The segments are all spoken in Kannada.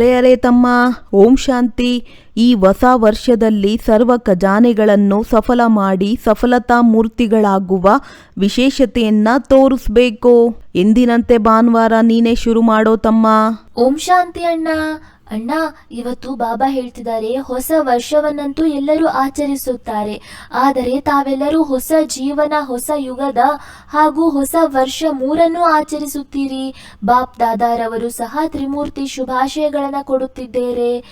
ಅರೆ ಅರೆ ತಮ್ಮ. ಓಂ ಶಾಂತಿ. ಈ ಹೊಸ ವರ್ಷದಲ್ಲಿ ಸರ್ವ ಖಜಾನೆಗಳನ್ನು ಸಫಲ ಮಾಡಿ ಸಫಲತಾ ಮೂರ್ತಿಗಳಾಗುವ ವಿಶೇಷತೆಯನ್ನ ತೋರಿಸ್ಬೇಕು. ಎಂದಿನಂತೆ ಭಾನುವಾರ ನೀನೇ ಶುರು ಮಾಡೋ ತಮ್ಮ. ಓಂ ಶಾಂತಿ ಅಣ್ಣ. ಅಣ್ಣ, ಇವತ್ತು ಬಾಬಾ ಹೇಳ್ತಿದ್ದಾರೆ, ಹೊಸ ವರ್ಷವನ್ನಂತೂ ಎಲ್ಲರೂ ಆಚರಿಸುತ್ತಾರೆ. ಆದರೆ ತಾವೆಲ್ಲರೂ ಹೊಸ ಜೀವನ, ಹೊಸ ಯುಗದ ಹಾಗೂ ಹೊಸ ವರ್ಷ ಮೂರನ್ನು ಆಚರಿಸುತ್ತೀರಿ. ಬಾಪ್ ದಾದಾರವರು ಸಹ ತ್ರಿಮೂರ್ತಿ ಶುಭಾಶಯಗಳನ್ನು ಕೊಡುತ್ತಿದ್ದೇರೆ.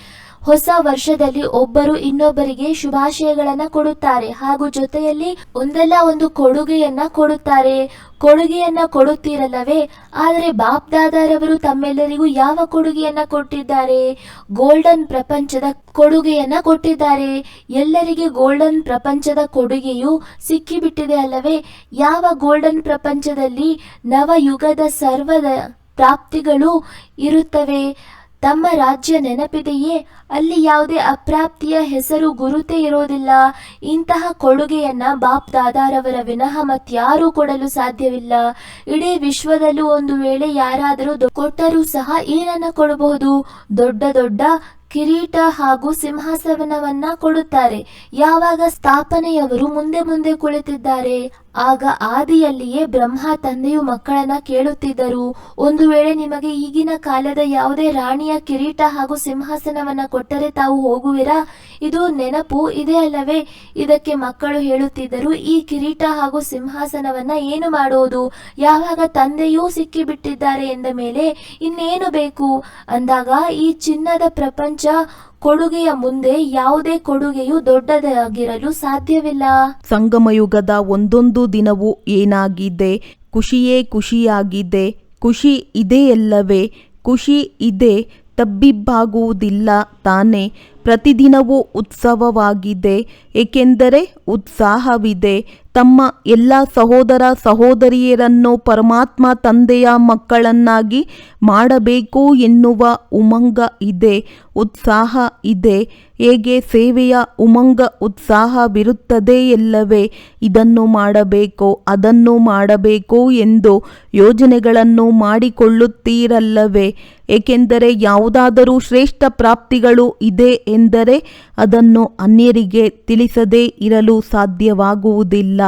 ಹೊಸ ವರ್ಷದಲ್ಲಿ ಒಬ್ಬರು ಇನ್ನೊಬ್ಬರಿಗೆ ಶುಭಾಶಯಗಳನ್ನ ಕೊಡುತ್ತಾರೆ. ಹಾಗೂ ಜೊತೆಯಲ್ಲಿ ಒಂದಲ್ಲ ಒಂದು ಕೊಡುಗೆಯನ್ನ ಕೊಡುತ್ತಾರೆ. ಕೊಡುಗೆಯನ್ನ ಕೊಡುತ್ತೀರಲ್ಲವೇ? ಆದರೆ ಬಾಪ್ ದಾದಾರವರು ತಮ್ಮೆಲ್ಲರಿಗೂ ಯಾವ ಕೊಡುಗೆಯನ್ನ ಕೊಟ್ಟಿದ್ದಾರೆ? ಗೋಲ್ಡನ್ ಪ್ರಪಂಚದ ಕೊಡುಗೆಯನ್ನ ಕೊಟ್ಟಿದ್ದಾರೆ. ಎಲ್ಲರಿಗೆ ಗೋಲ್ಡನ್ ಪ್ರಪಂಚದ ಕೊಡುಗೆಯು ಸಿಕ್ಕಿಬಿಟ್ಟಿದೆ ಅಲ್ಲವೇ? ಯಾವ ಗೋಲ್ಡನ್ ಪ್ರಪಂಚದಲ್ಲಿ ನವಯುಗದ ಸರ್ವದ ಪ್ರಾಪ್ತಿಗಳು ಇರುತ್ತವೆ? ತಮ್ಮ ರಾಜ್ಯ ನೆನಪಿದೆಯೇ? ಅಲ್ಲಿ ಯಾವುದೇ ಅಪ್ರಾಪ್ತಿಯ ಹೆಸರು ಗುರುತೇ ಇರೋದಿಲ್ಲ. ಇಂತಹ ಕೊಡುಗೆಯನ್ನ ಬಾಪ್ ದಾದಾರವರ ವಿನಃ ಮತ್ಯಾರೂ ಕೊಡಲು ಸಾಧ್ಯವಿಲ್ಲ. ಇಡೀ ವಿಶ್ವದಲ್ಲೂ ಒಂದು ವೇಳೆ ಯಾರಾದರೂ ಕೊಟ್ಟರೂ ಸಹ ಏನನ್ನ ಕೊಡಬಹುದು? ದೊಡ್ಡ ದೊಡ್ಡ ಕಿರೀಟ ಹಾಗೂ ಸಿಂಹಾಸನವನ್ನ ಕೊಡುತ್ತಾರೆ. ಯಾವಾಗ ಸ್ಥಾಪನೆಯವರು ಮುಂದೆ ಮುಂದೆ ಕುಳಿತಿದ್ದಾರೆ? ಆಗ ಆದಿಯಲ್ಲಿಯೇ ಬ್ರಹ್ಮ ತಂದೆಯು ಮಕ್ಕಳನ್ನ ಕೇಳುತ್ತಿದ್ದರು. ಒಂದು ವೇಳೆ ನಿಮಗೆ ಈಗಿನ ಕಾಲದ ಯಾವುದೇ ರಾಣಿಯ ಕಿರೀಟ ಹಾಗೂ ಸಿಂಹಾಸನವನ್ನ ಕೊಟ್ಟರೆ ತಾವು ಹೋಗುವಿರಾ? ಇದು ನೆನಪು, ಇದೆ ಅಲ್ಲವೇ? ಇದಕ್ಕೆ ಮಕ್ಕಳು ಹೇಳುತ್ತಿದ್ದರು, ಈ ಕಿರೀಟ ಹಾಗೂ ಸಿಂಹಾಸನವನ್ನ ಏನು ಮಾಡುವುದು ಯಾವಾಗ ತಂದೆಯೂ ಸಿಕ್ಕಿಬಿಟ್ಟಿದ್ದಾರೆ ಎಂದ ಮೇಲೆ ಇನ್ನೇನು ಬೇಕು? ಅಂದಾಗ ಈ ಚಿನ್ನದ ಪ್ರಪಂಚ ಕೊಡುಗೆಯ ಮುಂದೆ ಯಾವುದೇ ಕೊಡುಗೆಯು ದೊಡ್ಡದಾಗಿರಲು ಸಾಧ್ಯವಿಲ್ಲ. ಸಂಗಮಯುಗದ ಒಂದೊಂದು ದಿನವೂ ಏನಾಗಿದೆ? ಖುಷಿಯೇ ಖುಷಿಯಾಗಿದೆ. ಖುಷಿ ಇದೆಯಲ್ಲವೇ? ಖುಷಿ ಇದೆ. ತಬ್ಬಿಬ್ಬಾಗುವುದಿಲ್ಲ ತಾನೇ. ಪ್ರತಿದಿನವೂ ಉತ್ಸವವಾಗಿದೆ. ಏಕೆಂದರೆ ಉತ್ಸಾಹವಿದೆ. ತಮ್ಮ ಎಲ್ಲ ಸಹೋದರ ಸಹೋದರಿಯರನ್ನು ಪರಮಾತ್ಮ ತಂದೆಯ ಮಕ್ಕಳನ್ನಾಗಿ ಮಾಡಬೇಕು ಎನ್ನುವ ಉಮಂಗ ಇದೆ, ಉತ್ಸಾಹ ಇದೆ. ಹೇಗೆ ಸೇವೆಯ ಉಮಂಗ ಉತ್ಸಾಹವಿರುತ್ತದೆ ಎಲ್ಲವೇ ಇದನ್ನು ಮಾಡಬೇಕು, ಅದನ್ನು ಮಾಡಬೇಕು ಎಂದು ಯೋಜನೆಗಳನ್ನು ಮಾಡಿಕೊಳ್ಳುತ್ತೀರಲ್ಲವೇ? ಏಕೆಂದರೆ ಯಾವುದಾದರೂ ಶ್ರೇಷ್ಠ ಪ್ರಾಪ್ತಿಗಳು ಇದೆ ಎಂದರೆ ಅದನ್ನು ಅನ್ಯರಿಗೆ ತಿಳಿಸದೇ ಇರಲು ಸಾಧ್ಯವಾಗುವುದಿಲ್ಲ.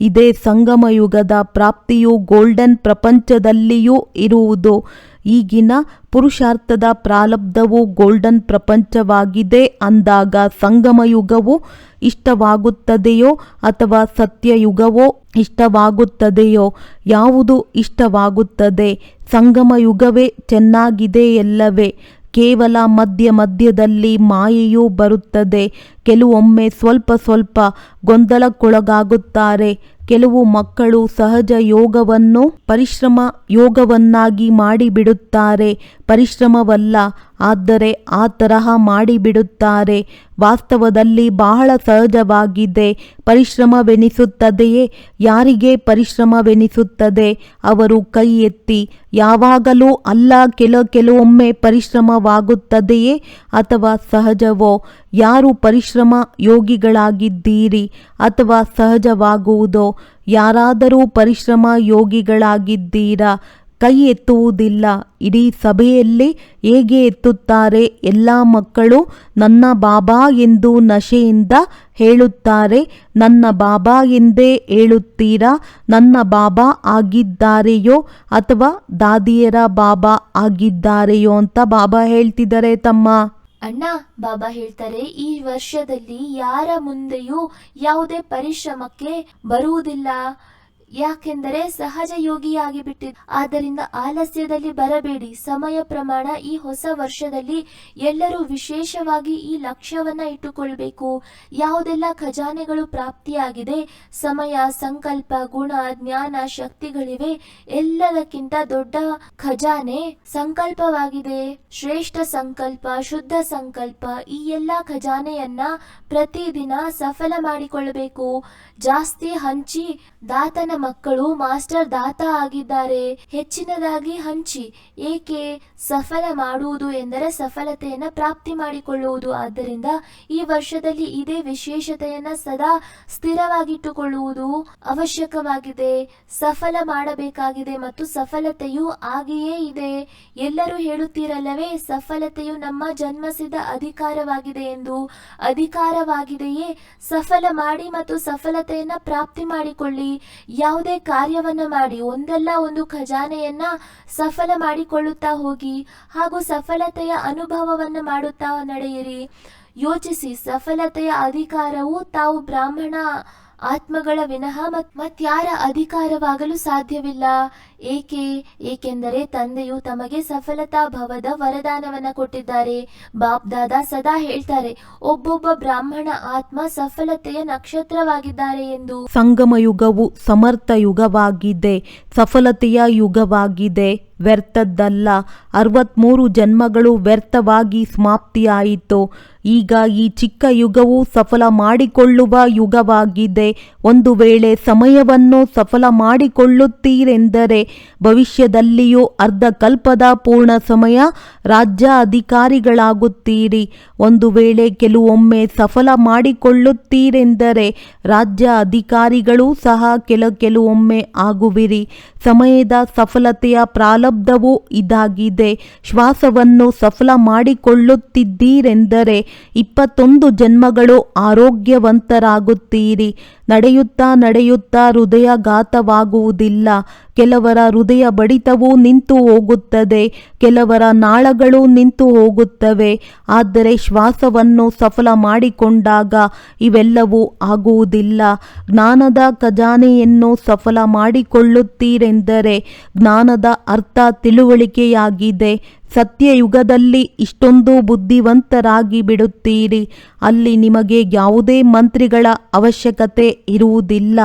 ಇದೇ ಸಂಗಮಯುಗದ ಪ್ರಾಪ್ತಿಯು ಗೋಲ್ಡನ್ ಪ್ರಪಂಚದಲ್ಲಿಯೂ ಇರುವುದು. ಈಗಿನ ಪುರುಷಾರ್ಥದ ಪ್ರಾಲಬ್ಧವು ಗೋಲ್ಡನ್ ಪ್ರಪಂಚವಾಗಿದೆ. ಅಂದಾಗ ಸಂಗಮಯುಗವು ಇಷ್ಟವಾಗುತ್ತದೆಯೋ ಅಥವಾ ಸತ್ಯಯುಗವೋ ಇಷ್ಟವಾಗುತ್ತದೆಯೋ? ಯಾವುದು ಇಷ್ಟವಾಗುತ್ತದೆ? ಸಂಗಮಯುಗವೇ ಚೆನ್ನಾಗಿದೆ ಎಲ್ಲವೇ ಕೇವಲ ಮಧ್ಯ ಮಧ್ಯದಲ್ಲಿ ಮಾಯೆಯೂ ಬರುತ್ತದೆ. ಕೆಲವೊಮ್ಮೆ ಸ್ವಲ್ಪ ಸ್ವಲ್ಪ ಗೊಂದಲಕ್ಕೊಳಗಾಗುತ್ತಾರೆ. ಕೆಲವು ಮಕ್ಕಳು ಸಹಜ ಯೋಗವನ್ನು, ಪರಿಶ್ರಮ ಯೋಗವನ್ನಾಗಿ ಮಾಡಿಬಿಡುತ್ತಾರೆ. ಪರಿಶ್ರಮವಲ್ಲ, ಆದರೆ ಆ ತರಹ ಮಾಡಿಬಿಡುತ್ತಾರೆ. ವಾಸ್ತವದಲ್ಲಿ ಬಹಳ ಸಹಜವಾಗಿದೆ. ಪರಿಶ್ರಮವೆನಿಸುತ್ತದೆಯೇ? ಯಾರಿಗೆ ಪರಿಶ್ರಮವೆನಿಸುತ್ತದೆ? ಅವರು ಕೈ ಎತ್ತಿ, ಯಾವಾಗಲೂ ಅಲ್ಲ, ಕೆಲ, ಕೆಲವೊಮ್ಮೆ ಪರಿಶ್ರಮವಾಗುತ್ತದೆಯೇ ಅಥವಾ ಸಹಜವೋ? ಯಾರು ಪರಿಶ್ರಮ ಯೋಗಿಗಳಾಗಿದ್ದೀರಿ ಅಥವಾ ಸಹಜವಾಗುವುದೋ, ಯಾರಾದರೂ ಪರಿಶ್ರಮ ಯೋಗಿಗಳಾಗಿದ್ದೀರಾ? ಕೈ ಎತ್ತುವುದಿಲ್ಲ. ಇಡೀ ಸಭೆಯಲ್ಲಿ ಹೇಗೆ ಎತ್ತುತ್ತಾರೆ? ಎಲ್ಲ ಮಕ್ಕಳು ನನ್ನ ಬಾಬಾ ಎಂದು ನಶೆಯಿಂದ ಹೇಳುತ್ತಾರೆ. ನನ್ನ ಬಾಬಾ ಎಂದೇ ಹೇಳುತ್ತೀರಾ? ನನ್ನ ಬಾಬಾ ಆಗಿದ್ದಾರೆಯೋ ಅಥವಾ ದಾದಿಯರ ಬಾಬಾ ಆಗಿದ್ದಾರೆಯೋ ಅಂತ ಬಾಬಾ ಹೇಳ್ತಿದ್ದಾರೆ ತಮ್ಮ. ಅಣ್ಣ ಬಾಬಾ ಹೇಳ್ತಾರೆ ಈ ವರ್ಷದಲ್ಲಿ ಯಾರ ಮುಂದೆಯೂ ಯಾವುದೇ ಪರಿಶ್ರಮಕ್ಕೆ ಬರುವುದಿಲ್ಲ. ಯಾಕೆಂದರೆ ಸಹಜ ಯೋಗಿಯಾಗಿ ಬಿಟ್ಟಿದೆ ಆದ್ದರಿಂದ ಆಲಸ್ಯದಲ್ಲಿ ಬರಬೇಡಿ. ಸಮಯ ಪ್ರಮಾಣ ಈ ಹೊಸ ವರ್ಷದಲ್ಲಿ ಎಲ್ಲರೂ ವಿಶೇಷವಾಗಿ ಈ ಲಕ್ಷ್ಯವನ್ನ ಇಟ್ಟುಕೊಳ್ಬೇಕು. ಯಾವುದೆಲ್ಲ ಖಜಾನೆಗಳು ಪ್ರಾಪ್ತಿಯಾಗಿದೆ, ಸಮಯ, ಸಂಕಲ್ಪ, ಗುಣ, ಜ್ಞಾನ, ಶಕ್ತಿಗಳಿವೆ, ಎಲ್ಲದಕ್ಕಿಂತ ದೊಡ್ಡ ಖಜಾನೆ ಸಂಕಲ್ಪವಾಗಿದೆ. ಶ್ರೇಷ್ಠ ಸಂಕಲ್ಪ, ಶುದ್ಧ ಸಂಕಲ್ಪ ಈ ಎಲ್ಲಾ ಖಜಾನೆಯನ್ನ ಪ್ರತಿದಿನ ಸಫಲ ಮಾಡಿಕೊಳ್ಳಬೇಕು. ಜಾಸ್ತಿ ಹಂಚಿ, ದಾತನ ಮಕ್ಕಳು ಮಾಸ್ಟರ್ ದಾತ ಆಗಿದ್ದಾರೆ. ಹೆಚ್ಚಿನದಾಗಿ ಹಂಚಿ, ಏಕೆ ಸಫಲ ಮಾಡುವುದು ಎಂದರೆ ಸಫಲತೆಯನ್ನ ಪ್ರಾಪ್ತಿ ಮಾಡಿಕೊಳ್ಳುವುದು. ಆದ್ದರಿಂದ ಈ ವರ್ಷದಲ್ಲಿ ಇದೇ ವಿಶೇಷತೆಯನ್ನ ಸದಾ ಸ್ಥಿರವಾಗಿಟ್ಟುಕೊಳ್ಳುವುದು ಅವಶ್ಯಕವಾಗಿದೆ. ಸಫಲ ಮಾಡಬೇಕಾಗಿದೆ ಮತ್ತು ಸಫಲತೆಯು ಆಗಿಯೇ ಇದೆ. ಎಲ್ಲರೂ ಹೇಳುತ್ತೀರಲ್ಲವೇ, ಸಫಲತೆಯು ನಮ್ಮ ಜನ್ಮಸಿದ್ಧ ಅಧಿಕಾರವಾಗಿದೆ ಎಂದು. ಅಧಿಕಾರವಾಗಿದೆಯೇ ಸಫಲ ಮಾಡಿ ಮತ್ತು ಸಫಲತೆಯನ್ನ ಪ್ರಾಪ್ತಿ ಮಾಡಿಕೊಳ್ಳಿ. ಯಾವುದೇ ಕಾರ್ಯವನ್ನ ಮಾಡಿ, ಒಂದಲ್ಲ ಒಂದು ಖಜಾನೆಯನ್ನ ಸಫಲ ಮಾಡಿಕೊಳ್ಳುತ್ತಾ ಹೋಗಿ ಹಾಗೂ ಸಫಲತೆಯ ಅನುಭವವನ್ನ ಮಾಡುತ್ತಾ ನಡೆಯಿರಿ. ಯೋಚಿಸಿ, ಸಫಲತೆಯ ಅಧಿಕಾರವು ತಾವು ಬ್ರಾಹ್ಮಣ ಆತ್ಮಗಳ ವಿನಃ ಮತ್ ಮತ್ಯಾರ ಅಧಿಕಾರವಾಗಲು ಸಾಧ್ಯವಿಲ್ಲ. ಏಕೆ? ಏಕೆಂದರೆ ತಂದೆಯು ತಮಗೆ ಸಫಲತಾ ಭವದ ವರದಾನವನ್ನ ಕೊಟ್ಟಿದ್ದಾರೆ. ಬಾಪ್ ದಾದಾ ಸದಾ ಹೇಳ್ತಾರೆ, ಒಬ್ಬೊಬ್ಬ ಬ್ರಾಹ್ಮಣ ಆತ್ಮ ಸಫಲತೆಯ ನಕ್ಷತ್ರವಾಗಿದ್ದಾರೆ ಎಂದು. ಸಂಗಮ ಯುಗವು ಸಮರ್ಥ ಯುಗವಾಗಿದೆ, ಸಫಲತೆಯ ಯುಗವಾಗಿದೆ, ವ್ಯರ್ಥದ್ದಲ್ಲ. ಅರವತ್ಮೂರು ಜನ್ಮಗಳು ವ್ಯರ್ಥವಾಗಿ ಸಮಾಪ್ತಿಯಾಯಿತು. ಈಗ ಈ ಚಿಕ್ಕ ಯುಗವು ಸಫಲ ಮಾಡಿಕೊಳ್ಳುವ ಯುಗವಾಗಿದೆ. ಒಂದು ವೇಳೆ ಸಮಯವನ್ನು ಸಫಲ ಮಾಡಿಕೊಳ್ಳುತ್ತೀರೆಂದರೆ ಭವಿಷ್ಯದಲ್ಲಿಯೂ ಅರ್ಧ ಕಲ್ಪದ ಪೂರ್ಣ ಸಮಯ ರಾಜ್ಯ ಅಧಿಕಾರಿಗಳಾಗುತ್ತೀರಿ ಒಂದು ವೇಳೆ ಕೆಲವೊಮ್ಮೆ ಸಫಲ ಮಾಡಿಕೊಳ್ಳುತ್ತೀರೆಂದರೆ ರಾಜ್ಯ ಅಧಿಕಾರಿಗಳೂ ಸಹ ಕೆಲ ಕೆಲವೊಮ್ಮೆ ಆಗುವಿರಿ. ಸಮಯದ ಸಫಲತೆಯ ಪ್ರಾಲಬ್ಧವೂ ಇದಾಗಿದೆ. ಶ್ವಾಸವನ್ನು ಸಫಲ ಮಾಡಿಕೊಳ್ಳುತ್ತಿದ್ದೀರೆಂದರೆ ಇಪ್ಪತ್ತೊಂದು ಜನ್ಮಗಳು ಆರೋಗ್ಯವಂತರಾಗುತ್ತೀರಿ. ನಡೆಯುತ್ತಾ ನಡೆಯುತ್ತಾ ಹೃದಯಘಾತವಾಗುವುದಿಲ್ಲ. ಕೆಲವರ ಹೃದಯ ಬಡಿತವೂ ನಿಂತು ಹೋಗುತ್ತದೆ. ಕೆಲವರ ನಾಳಗಳು ನಿಂತು ಹೋಗುತ್ತವೆ. ಆದರೆ ಶ್ವಾಸವನ್ನು ಸಫಲ ಮಾಡಿಕೊಂಡಾಗ ಇವೆಲ್ಲವೂ ಆಗುವುದಿಲ್ಲ. ಜ್ಞಾನದ ಖಜಾನೆಯನ್ನು ಸಫಲ ಮಾಡಿಕೊಳ್ಳುತ್ತೀರೆಂದರೆ ಜ್ಞಾನದ ಅರ್ಥ ತಿಳುವಳಿಕೆಯಾಗಿದೆ. ಸತ್ಯಯುಗದಲ್ಲಿ ಇಷ್ಟೊಂದು ಬುದ್ಧಿವಂತರಾಗಿ ಬಿಡುತ್ತೀರಿ. ಅಲ್ಲಿ ನಿಮಗೆ ಯಾವುದೇ ಮಂತ್ರಿಗಳ ಅವಶ್ಯಕತೆ ಇರುವುದಿಲ್ಲ.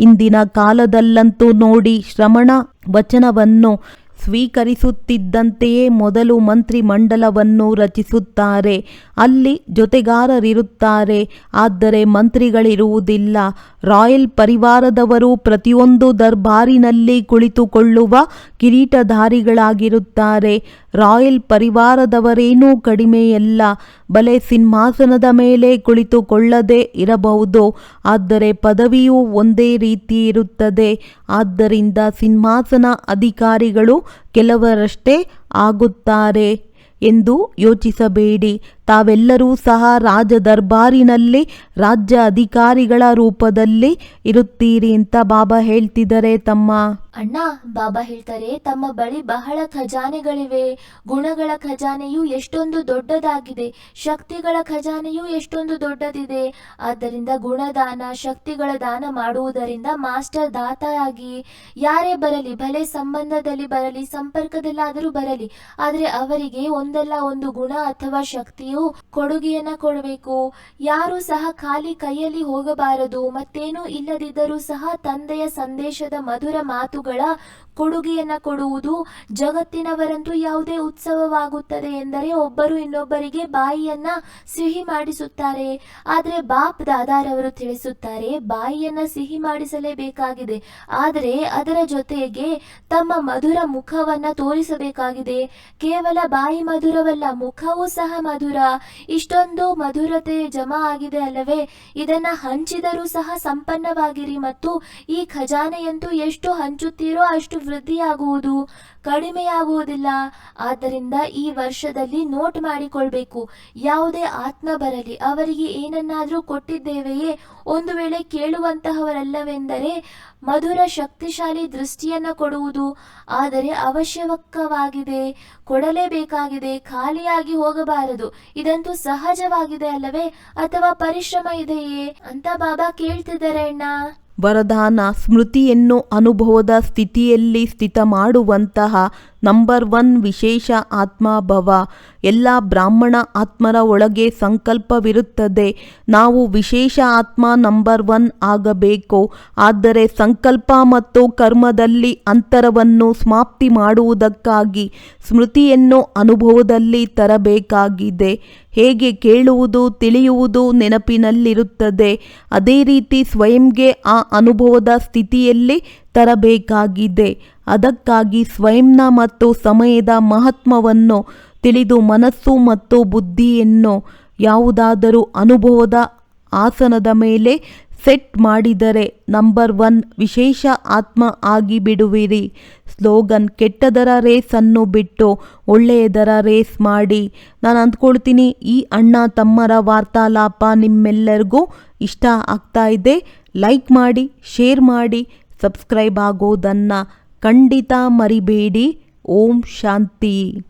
ಇಂದಿನ ಕಾಲದಲ್ಲಂತೂ ನೋಡಿ ಶ್ರಮಣ ವಚನವನ್ನು ಸ್ವೀಕರಿಸುತ್ತಿದ್ದಂತೆಯೇ ಮೊದಲು ಮಂತ್ರಿ ಮಂಡಲವನ್ನು ರಚಿಸುತ್ತಾರೆ. ಅಲ್ಲಿ ಜೊತೆಗಾರರಿರುತ್ತಾರೆ. ಆದರೆ ಮಂತ್ರಿಗಳಿರುವುದಿಲ್ಲ. ರಾಯಲ್ ಪರಿವಾರದವರು ಪ್ರತಿಯೊಂದು ದರ್ಬಾರಿನಲ್ಲಿ ಕುಳಿತುಕೊಳ್ಳುವ ಕಿರೀಟಧಾರಿಗಳಾಗಿರುತ್ತಾರೆ. ರಾಯಲ್ ಪರಿವಾರದವರೇನೂ ಕಡಿಮೆಯಲ್ಲ ಬಲೆ ಸಿಂಹಾಸನದ ಮೇಲೆ ಕುಳಿತುಕೊಳ್ಳದೆ ಇರಬಹುದು. ಆದರೆ ಪದವಿಯು ಒಂದೇ ರೀತಿ ಇರುತ್ತದೆ. ಆದ್ದರಿಂದ ಸಿಂಹಾಸನ ಅಧಿಕಾರಿಗಳು ಕೆಲವರಷ್ಟೇ ಆಗುತ್ತಾರೆ ಎಂದು ಯೋಚಿಸಬೇಡಿ. ತಾವೆಲ್ಲರೂ ಸಹ ರಾಜ ದರ್ಬಾರಿನಲ್ಲಿ ರಾಜ್ಯ ಅಧಿಕಾರಿಗಳ ರೂಪದಲ್ಲಿ ಇರುತ್ತೀರಿ ಅಂತ ಬಾಬಾ ಹೇಳ್ತಿದ್ದಾರೆ ತಮ್ಮ ಅಣ್ಣ, ಬಾಬಾ ಹೇಳ್ತಾರೆ, ತಮ್ಮ ಬಳಿ ಬಹಳ ಖಜಾನೆಗಳಿವೆ. ಗುಣಗಳ ಖಜಾನೆಯು ಎಷ್ಟೊಂದು ದೊಡ್ಡದಾಗಿದೆ. ಶಕ್ತಿಗಳ ಖಜಾನೆಯು ಎಷ್ಟೊಂದು ದೊಡ್ಡದಿದೆ. ಆದ್ದರಿಂದ ಗುಣದಾನ, ಶಕ್ತಿಗಳ ದಾನ ಮಾಡುವುದರಿಂದ ಮಾಸ್ಟರ್ ದಾತಾಗಿ ಯಾರೇ ಬರಲಿ, ಭಲೆ ಸಂಬಂಧದಲ್ಲಿ ಬರಲಿ, ಸಂಪರ್ಕದಲ್ಲಾದರೂ ಬರಲಿ, ಆದರೆ ಅವರಿಗೆ ಒಂದಲ್ಲ ಒಂದು ಗುಣ ಅಥವಾ ಶಕ್ತಿಯು ಕೊಡುಗೆಯನ್ನ ಕೊಡಬೇಕು. ಯಾರು ಸಹ ಖಾಲಿ ಕೈಯಲ್ಲಿ ಹೋಗಬಾರದು, ಮತ್ತೇನೂ ಇಲ್ಲದಿದ್ದರೂ ಸಹ ತಂದೆಯ ಸಂದೇಶದ ಮಧುರ ಮಾತುಗಳ ಕೊಡುಗೆಯನ್ನ ಕೊಡುವುದು ಜಗತ್ತಿನವರಂತೂ ಯಾವುದೇ ಉತ್ಸವವಾಗುತ್ತದೆ ಎಂದರೆ ಒಬ್ಬರು ಇನ್ನೊಬ್ಬರಿಗೆ ಬಾಯಿಯನ್ನ ಸಿಹಿ ಮಾಡಿಸುತ್ತಾರೆ. ಆದರೆ ಬಾಪ್ ದಾದಾರವರು ತಿಳಿಸುತ್ತಾರೆ, ಬಾಯಿಯನ್ನ ಸಿಹಿ ಮಾಡಿಸಲೇಬೇಕಾಗಿದೆ. ಆದರೆ ಅದರ ಜೊತೆಗೆ ತಮ್ಮ ಮಧುರ ಮುಖವನ್ನ ತೋರಿಸಬೇಕಾಗಿದೆ. ಕೇವಲ ಬಾಯಿ ಮಧುರವಲ್ಲ, ಮುಖವೂ ಸಹ ಮಧುರ. ಇಷ್ಟೊಂದು ಮಧುರತೆ ಜಮಾ ಆಗಿದೆ ಅಲ್ಲವೇ? ಇದನ್ನ ಹಂಚಿದರೂ ಸಹ ಸಂಪನ್ನವಾಗಿರಿ ಮತ್ತು ಈ ಖಜಾನೆಯಂತೂ ಎಷ್ಟು ಹಂಚುತ್ತೀರೋ ಅಷ್ಟು ವೃದ್ಧಿಯಾಗುವುದು, ಕಡಿಮೆಯಾಗುವುದಿಲ್ಲ. ಆದ್ದರಿಂದ ಈ ವರ್ಷದಲ್ಲಿ ನೋಟ್ ಮಾಡಿಕೊಳ್ಬೇಕು. ಯಾವುದೇ ಆತ್ಮ ಬರಲಿ. ಅವರಿಗೆ ಏನನ್ನಾದರೂ ಕೊಟ್ಟಿದ್ದೇವೆಯೇ? ಒಂದು ವೇಳೆ ಕೇಳುವಂತಹವರಲ್ಲವೆಂದರೆ ಮಧುರ ಶಕ್ತಿಶಾಲಿ ದೃಷ್ಟಿಯನ್ನ ಕೊಡುವುದು. ಆದರೆ ಅವಶ್ಯಕವಾಗಿದೆ. ಕೊಡಲೇಬೇಕಾಗಿದೆ. ಖಾಲಿಯಾಗಿ ಹೋಗಬಾರದು. ಇದಂತೂ ಸಹಜವಾಗಿದೆ ಅಲ್ಲವೇ? ಅಥವಾ ಪರಿಶ್ರಮ ಇದೆಯೇ? ಅಂತ ಬಾಬಾ ಕೇಳ್ತಿದ್ದಾರೆ ಅಣ್ಣ. ವರದಾನ ಸ್ಮೃತಿಯನ್ನು ಅನುಭವದ ಸ್ಥಿತಿಯಲ್ಲಿ ಸ್ಥಿತ ಮಾಡುವಂತಹ ನಂಬರ್ ಒನ್ ವಿಶೇಷ ಆತ್ಮಭವ ಎಲ್ಲ ಬ್ರಾಹ್ಮಣ ಆತ್ಮರ ಒಳಗೆ ಸಂಕಲ್ಪವಿರುತ್ತದೆ. ನಾವು ವಿಶೇಷ ಆತ್ಮ ನಂಬರ್ ಒನ್ ಆಗಬೇಕು. ಆದರೆ ಸಂಕಲ್ಪ ಮತ್ತು ಕರ್ಮದಲ್ಲಿ ಅಂತರವನ್ನು ಸಮಾಪ್ತಿ ಮಾಡುವುದಕ್ಕಾಗಿ ಸ್ಮೃತಿಯನ್ನು ಅನುಭವದಲ್ಲಿ ತರಬೇಕಾಗಿದೆ. ಹೇಗೆ ಕೇಳುವುದು ತಿಳಿಯುವುದು ನೆನಪಿನಲ್ಲಿರುತ್ತದೆ. ಅದೇ ರೀತಿ ಸ್ವಯಂಗೆ ಆ ಅನುಭವದ ಸ್ಥಿತಿಯಲ್ಲಿ ತರಬೇಕಾಗಿದೆ. ಅದಕ್ಕಾಗಿ ಸ್ವಯಂನ ಮತ್ತು ಸಮಯದ ಮಹತ್ವವನ್ನು ತಿಳಿದು ಮನಸ್ಸು ಮತ್ತು ಬುದ್ಧಿಯನ್ನು ಯಾವುದಾದರೂ ಅನುಭವದ ಆಸನದ ಮೇಲೆ ಸೆಟ್ ಮಾಡಿದರೆ ನಂಬರ್ ಒನ್, ವಿಶೇಷ ಆತ್ಮ ಆಗಿ ಬಿಡುವಿರಿ. ಸ್ಲೋಗನ್, ಕೆಟ್ಟದರ ರೇಸನ್ನು ಬಿಟ್ಟು ಒಳ್ಳೆಯದರ ರೇಸ್ ಮಾಡಿ. ನಾನು ಅಂದ್ಕೊಳ್ತೀನಿ, ಈ ಅಣ್ಣ ತಮ್ಮರ ವಾರ್ತಾಲಾಪ ನಿಮ್ಮೆಲ್ಲರಿಗೂ ಇಷ್ಟ ಆಗ್ತಾ ಇದೆ. ಲೈಕ್ ಮಾಡಿ, ಶೇರ್ ಮಾಡಿ ಸಬ್ಸ್ಕ್ರೈಬ್ ಆಗೋದನ್ನು ಖಂಡಿತ ಮರಿಬೇಡಿ. ಓಂ ಶಾಂತಿ.